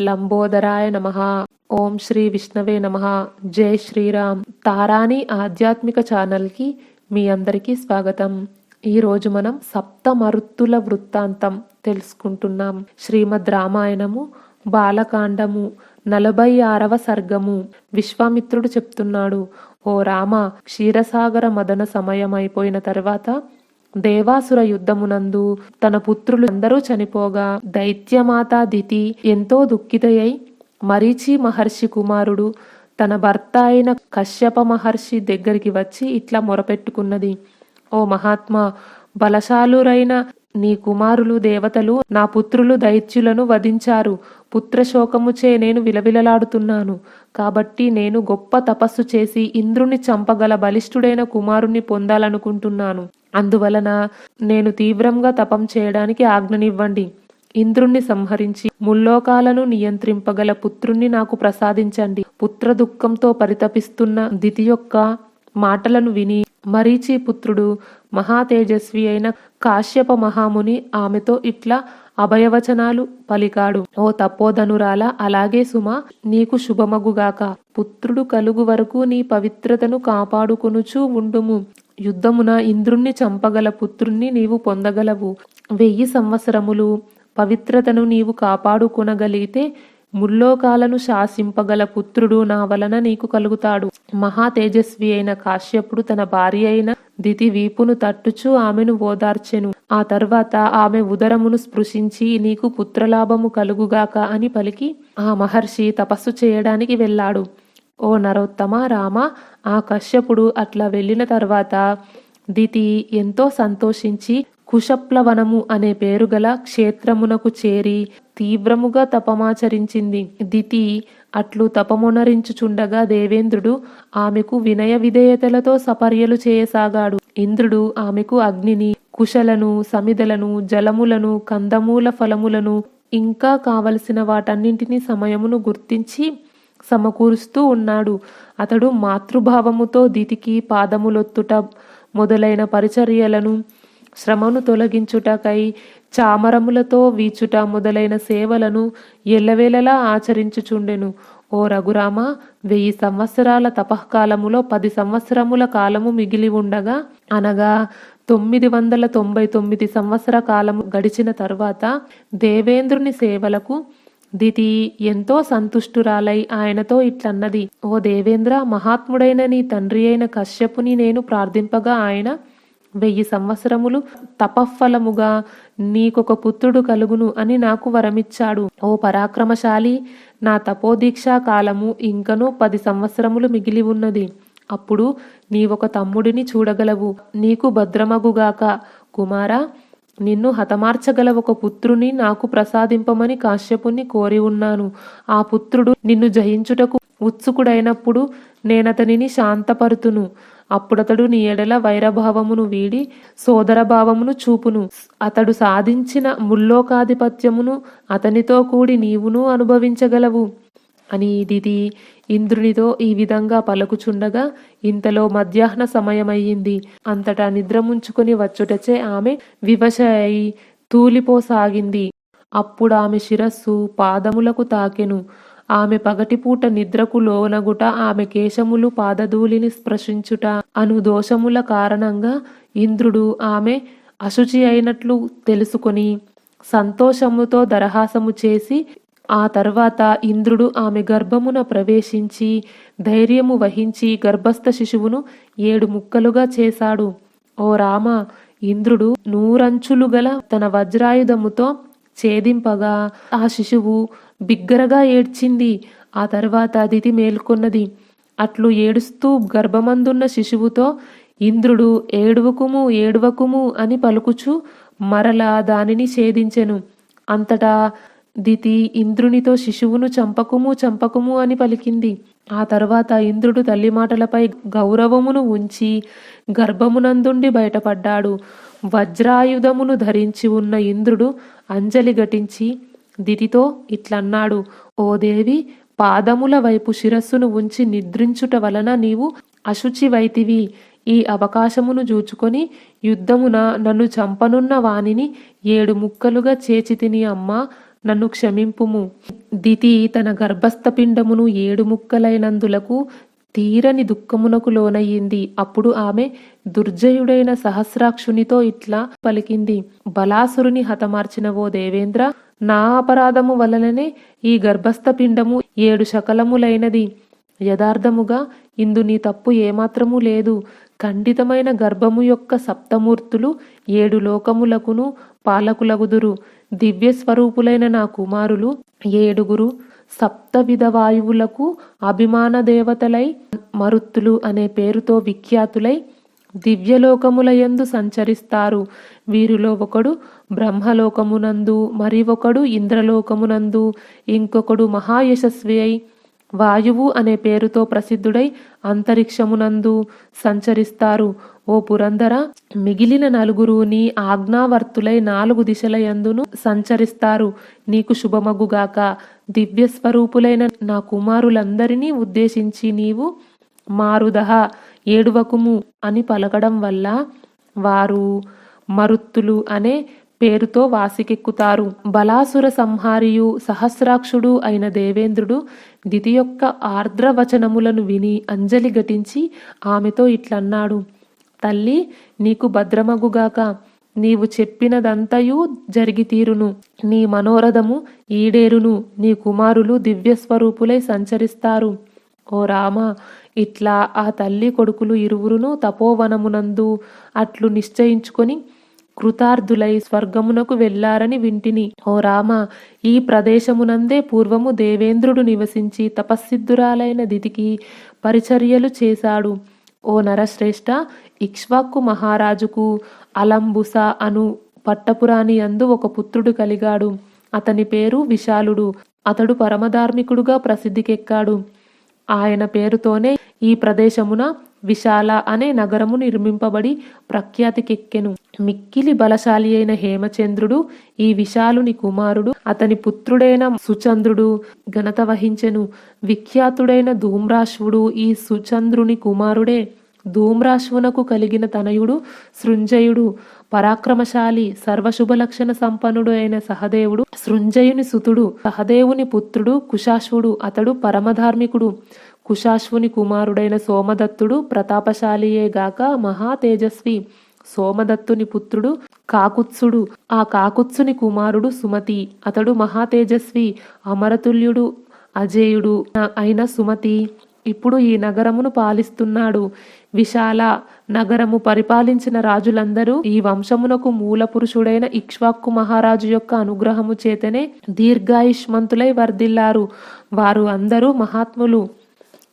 లంబోదరాయ నమ. ఓం శ్రీ విష్ణవే నమ. జై శ్రీరామ్. తారాని ఆధ్యాత్మిక ఛానల్కి మీ అందరికీ స్వాగతం. ఈరోజు మనం సప్తమరుత్తుల వృత్తాంతం తెలుసుకుంటున్నాం. శ్రీమద్ రామాయణము బాలకాండము నలభై ఆరవ సర్గము. విశ్వామిత్రుడు చెప్తున్నాడు ఓ రామ క్షీరసాగర మదన సమయం అయిపోయిన తర్వాత దేవాసుర యుద్ధమునందు తన పుత్రులు అందరూ చనిపోగా దైత్యమాత దితి ఎంతో దుఃఖితయై మరీచి మహర్షి కుమారుడు తన భర్త అయిన కశ్యప మహర్షి దగ్గరికి వచ్చి ఇట్లా మొరపెట్టుకున్నది. ఓ మహాత్మా బలశాలురైన నీ కుమారులు దేవతలు నా పుత్రులు దైత్యులను వధించారు. పుత్రశోకముచే నేను విలవిలలాడుతున్నాను. కాబట్టి నేను గొప్ప తపస్సు చేసి ఇంద్రుని చంపగల బలిష్ఠుడైన కుమారుణ్ణి పొందాలనుకుంటున్నాను. అందువలన నేను తీవ్రంగా తపం చేయడానికి ఆజ్ఞనివ్వండి. ఇంద్రుణ్ణి సంహరించి ముల్లోకాలను నియంత్రింపగల పుత్రుణ్ణి నాకు ప్రసాదించండి. పుత్ర దుఃఖంతో పరితపిస్తున్న దితి యొక్క మాటలను విని మరీచి పుత్రుడు మహాతేజస్వి అయిన కాశ్యప మహాముని ఆమెతో ఇట్లా అభయవచనాలు పలికాడు. ఓ తపోధనురాల అలాగే సుమ నీకు శుభమగుగాక. పుత్రుడు కలుగు వరకు నీ పవిత్రతను కాపాడుకొనుచూ ఉండుము. యుద్ధమున ఇంద్రుణ్ణి చంపగల పుత్రుణ్ణి నీవు పొందగలవు. వెయ్యి సంవత్సరములు పవిత్రతను నీవు కాపాడుకొనగలిగితే ముల్లోకాలను శాసింపగల పుత్రుడు నా వలన నీకు కలుగుతాడు. మహా తేజస్వి అయిన కాశ్యపుడు తన భార్య అయిన దితి వీపును తట్టుచు ఆమెను ఓదార్చెను. ఆ తర్వాత ఆమె ఉదరమును స్పృశించి నీకు పుత్రలాభము కలుగుగాక అని పలికి ఆ మహర్షి తపస్సు చేయడానికి వెళ్ళాడు. ఓ నరోత్తమ రామ ఆ కశ్యపుడు అట్లా వెళ్ళిన తర్వాత దితి ఎంతో సంతోషించి కుశప్లవనము అనే పేరు గల క్షేత్రమునకు చేరి తీవ్రముగా తపమాచరించింది. దితి అట్లు తపమునరించుచుండగా దేవేంద్రుడు ఆమెకు వినయ విధేయతలతో సపర్యలు చేయసాగాడు. ఇంద్రుడు ఆమెకు అగ్నిని కుశలను సమిదలను జలములను కందమూల ఫలములను ఇంకా కావలసిన వాటన్నింటినీ సమయమును గుర్తించి సమకూరుస్తూ ఉన్నాడు. అతడు మాతృభావముతో దితికి పాదములొత్తుట మొదలైన పరిచర్యలను శ్రమను తొలగించుటకై చామరములతో వీచుట మొదలైన సేవలను ఎల్లవేళలా ఆచరించుచుండెను. ఓ రఘురామ వెయ్యి సంవత్సరాల తపఃకాలములో పది సంవత్సరముల కాలము మిగిలి ఉండగా అనగా తొమ్మిది వందల తొంభై తొమ్మిది సంవత్సర కాలము గడిచిన తరువాత దేవేంద్రుని సేవలకు దితి ఎంతో సంతుష్టురాలై ఆయనతో ఇట్లన్నది ఓ దేవేంద్ర మహాత్ముడైన నీ తండ్రి అయిన కశ్యపుని నేను ప్రార్థింపగా ఆయన వెయ్యి సంవత్సరములు తపఫలముగా నీకొక పుత్రుడు కలుగును అని నాకు వరమిచ్చాడు. ఓ పరాక్రమశాలి నా తపోదీక్షా కాలము ఇంకనూ పది సంవత్సరములు మిగిలి ఉన్నది. అప్పుడు నీవొక తమ్ముడిని చూడగలవు. నీకు భద్రమగుగాక. కుమారా నిన్ను హతమార్చగల ఒక పుత్రుని నాకు ప్రసాదింపమని కాశ్యపుని కోరి ఉన్నాను. ఆ పుత్రుడు నిన్ను జయించుటకు ఉత్సుకుడైనప్పుడు నేనతనిని శాంతపరుతును. అప్పుడతడు నీ ఎడల వైరభావమును వీడి సోదరభావమును చూపును. అతడు సాధించిన ముల్లోకాధిపత్యమును అతనితో కూడి నీవును అనుభవించగలవు. అని దిది ఇంద్రునితో ఈ విధంగా పలుకుచుండగా ఇంతలో మధ్యాహ్న సమయమయ్యింది. అంతటా నిద్రముంచుకుని వచ్చుటచే ఆమె వివశ అయి తూలిపోసాగింది. అప్పుడు ఆమె శిరస్సు పాదములకు తాకెను. ఆమె పగటిపూట నిద్రకు లోనగుట ఆమె కేశములు పాదధూళిని స్పృశించుట అను దోషముల కారణంగా ఇంద్రుడు ఆమె అశుచి అయినట్లు తెలుసుకొని సంతోషముతో దరహాసము చేసి ఆ తర్వాత ఇంద్రుడు ఆమె గర్భమున ప్రవేశించి ధైర్యము వహించి గర్భస్థ శిశువును ఏడు ముక్కలుగా చేశాడు. ఓ రామ ఇంద్రుడు నూరంచులు గల తన వజ్రాయుధముతో ఛేదింపగా ఆ శిశువు బిగ్గరగా ఏడ్చింది. ఆ తర్వాత దితి మేల్కొన్నది. అట్లు ఏడుస్తూ గర్భమందున్న శిశువుతో ఇంద్రుడు ఏడువకుము ఏడువకుము అని పలుకుచు మరలా దానిని ఛేదించెను. అంతటా దితి ఇంద్రునితో శిశువును చంపకుము చంపకుము అని పలికింది. ఆ తర్వాత ఇంద్రుడు తల్లి మాటలపై గౌరవమును ఉంచి గర్భమునందుండి బయటపడ్డాడు. వజ్రాయుధమును ధరించి ఉన్న ఇంద్రుడు అంజలి ఘటించి దితితో ఇట్లన్నాడు ఓ దేవి పాదముల వైపు శిరస్సును ఉంచి నిద్రించుట వలన నీవు అశుచివైతివి. ఈ అవకాశమును జూచుకొని యుద్ధమున నన్ను చంపనున్న వానిని ఏడు ముక్కలుగా చేచితిని అమ్మా నన్ను క్షమింపుము. దితి తన గర్భస్థ పిండమును ఏడు ముక్కలైనందులకు తీరని దుఃఖమునకు లోనయ్యింది అప్పుడు ఆమె దుర్జయుడైన సహస్రాక్షునితో ఇట్లా పలికింది. బలాసురుని హతమార్చిన ఓ దేవేంద్ర నా అపరాధము వలననే ఈ గర్భస్థ పిండము ఏడు శకలములైనది. యథార్థముగా ఇందు నీ తప్పు ఏమాత్రము లేదు. ఖండితమైన గర్భము యొక్క సప్తమూర్తులు ఏడు లోకములకును పాలకులగుదురు. దివ్య స్వరూపులైన నా కుమారులు ఏడుగురు. సప్త విధ వాయువులకు అభిమాన దేవతలై మరుత్తులు అనే పేరుతో విఖ్యాతులై దివ్యలోకములయందు సంచరిస్తారు. వీరిలో ఒకడు బ్రహ్మలోకమునందు మరి ఒకడు ఇంద్రలోకమునందు ఇంకొకడు మహాయశస్వి అయి వాయువు అనే పేరుతో ప్రసిద్ధుడై అంతరిక్షమునందు సంచరిస్తారు. ఓ పురందర మిగిలిన నలుగురు నీ ఆజ్ఞావర్తులై నాలుగు దిశల యందును సంచరిస్తారు. నీకు శుభమగుగాక. దివ్య స్వరూపులైన నా కుమారులందరినీ ఉద్దేశించి నీవు మారుదహ ఏడువకుము అని పలకడం వల్ల వారు మరుత్తులు అనే పేరుతో వాసికెక్కుతారు. బలాసుర సంహారియు సహస్రాక్షుడు అయిన దేవేంద్రుడు దితి యొక్క ఆర్ద్రవచనములను విని అంజలి ఘటించి ఆమెతో ఇట్లన్నాడు. తల్లి నీకు భద్రమగుగాక. నీవు చెప్పినదంతయు జరిగి తీరును నీ మనోరథము ఈడేరును. నీ కుమారులు దివ్యస్వరూపులై సంచరిస్తారు. ఓ రామ ఇట్లా ఆ తల్లి కొడుకులు ఇరువురును తపోవనమునందు అట్లు నిశ్చయించుకొని కృతార్థులై స్వర్గమునకు వెళ్ళారని వింటిని. ఓ రామ ఈ ప్రదేశమునందే పూర్వము దేవేంద్రుడు నివసించి తపస్సిద్ధురాలైన దితికి పరిచర్యలు చేశాడు. ఓ నరశ్రేష్ఠ ఇక్ష్వాకు మహారాజుకు అలంబుస అను పట్టపురాణి అందు ఒక పుత్రుడు కలిగాడు. అతని పేరు విశాలుడు. అతడు పరమధార్మికుడుగా ప్రసిద్ధికెక్కాడు. ఆయన పేరుతోనే ఈ ప్రదేశమున విశాల అనే నగరము నిర్మింపబడి ప్రఖ్యాతికెక్కెను. మిక్కిలి బలశాలి అయిన హేమచంద్రుడు ఈ విశాలుని కుమారుడు అతని పుత్రుడైన సుచంద్రుడు ఘనత వహించెను. విఖ్యాతుడైన ధూమ్రాశ్వుడు ఈ సుచంద్రుని కుమారుడే. ధూమ్రాశ్వునకు కలిగిన తనయుడు సృంజయుడు పరాక్రమశాలి సర్వశుభ లక్షణ సంపన్నుడు అయిన సహదేవుడు సృంజయుని సుతుడు సహదేవుని పుత్రుడు కుశాశ్వుడు అతడు పరమధార్మికుడు. కుశాశ్వుని కుమారుడైన సోమదత్తుడు ప్రతాపశాలియే గాక మహా తేజస్వి. సోమదత్తుని పుత్రుడు కాకుత్సుడు. ఆ కాకుత్సుని కుమారుడు సుమతి. అతడు మహా తేజస్వి అమరతుల్యుడు అజేయుడు అయిన సుమతి. ఇప్పుడు ఈ నగరమును పాలిస్తున్నాడు. విశాల నగరము పరిపాలించిన రాజులందరూ ఈ వంశమునకు మూల పురుషుడైన ఇక్ష్వాక్కు మహారాజు యొక్క అనుగ్రహము చేతనే దీర్ఘాయుష్మంతులై వర్ధిల్లారు. వారు అందరూ మహాత్ములు.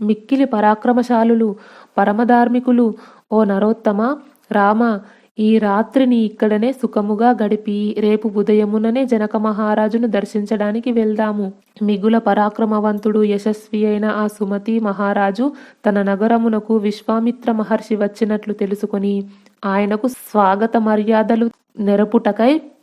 మిక్కిలి పరాక్రమశాలులు పరమధార్మికులు ఓ నరోత్తమ రామ ఈ రాత్రిని ఇక్కడనే సుఖముగా గడిపి రేపు ఉదయముననే జనక మహారాజును దర్శించడానికి వెళ్దాము. మిగుల పరాక్రమవంతుడు యశస్వి అయిన ఆ సుమతి మహారాజు తన నగరమునకు విశ్వామిత్ర మహర్షి వచ్చినట్లు తెలుసుకొని ఆయనకు స్వాగత మర్యాదలు నెరపుటకై